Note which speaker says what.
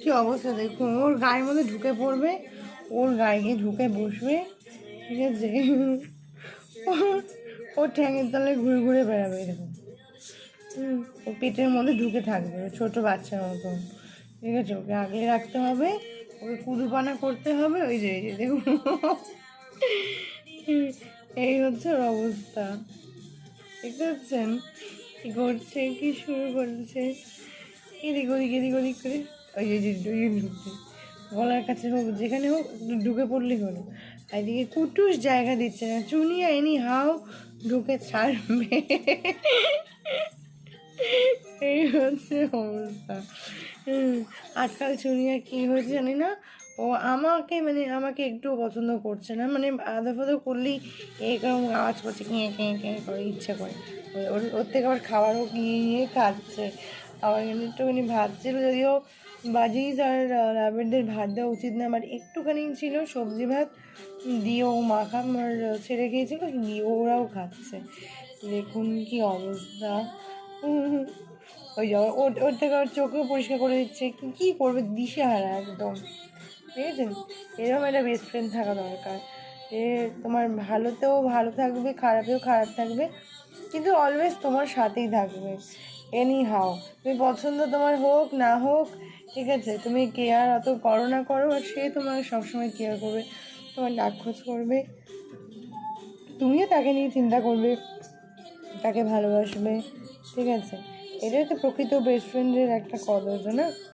Speaker 1: কি অবস্থা? দেখুন, ওর গায়ের মধ্যে ঢুকে পড়বে, ওর গায়ে ঢুকে বসবে, ঠিক আছে? ওর ঠ্যাঙের তলায় ঘুরে ঘুরে বেড়াবে এরকম ও পেটের মধ্যে ঢুকে থাকবে ও ছোট বাচ্চার মতন, ঠিক আছে? ওকে আগলে রাখতে হবে, ওকে কুদুপানা করতে হবে, ওই যে, এই যে, দেখুন। এই হচ্ছে ওর অবস্থা, দেখতে পাচ্ছেন? কি করছে, কি শুরু করেছে? এদিক ওদিক এদিক ওদিক করে ওই যে ঢুকছে। গলার কাছে হোক, যেখানে হোক, ঢুকে পড়লেই হলো। এদিকে কুটুস জায়গা দিচ্ছে না। চুনিয়া এনি হাও, ঢুকে ছাড়বে। এই হচ্ছে অবস্থা। আজকাল চুনিয়া কি হয়েছে জানি না? ও আমাকে মানে আমাকে একটু পছন্দ করছে না। মানে আদা ফাদা করলেই এরকম আওয়াজ করছে, কে কে কে, করে, ইচ্ছা করে। ওর ওর থেকে আবার খাবারও গিয়ে খাচ্ছে। আবার এখানে একটুখানি ভাত ছিল, যদিও বাজিস আর রাবেরদের ভাত দেওয়া উচিত না। আমার একটুখানি ছিল সবজি ভাত, দিয়ে ও মাখা আমার ছেড়ে গিয়েছিল দিয়ে ওরাও খাচ্ছে। দেখুন কি অবস্থা। ওই যে, ওর ওর থেকে ওর চোখেও পরিষ্কার করে দিচ্ছে। কি- কি করবে দিশেহারা একদম। ঠিক আছে এরকম একটা বেস্ট ফ্রেন্ড থাকা দরকার। এ, তোমার ভালোতেও ভালো থাকবে, খারাপেও খারাপ থাকবে, কিন্তু অলওয়েজ তোমার সাথেই থাকবে। এনি হাও তুমি পছন্দ তোমার হোক, না হোক, ঠিক আছে, তুমি কেয়ার অত করো না, করো, আর সে তোমার সবসময় কেয়ার করবে, তোমার ডাক খোঁজ করবে, তুমিও তাকে নিয়ে চিন্তা করবে, তাকে ভালোবাসবে, ঠিক আছে, এটাই তো প্রকৃত বেস্ট ফ্রেন্ডের একটা কদর না?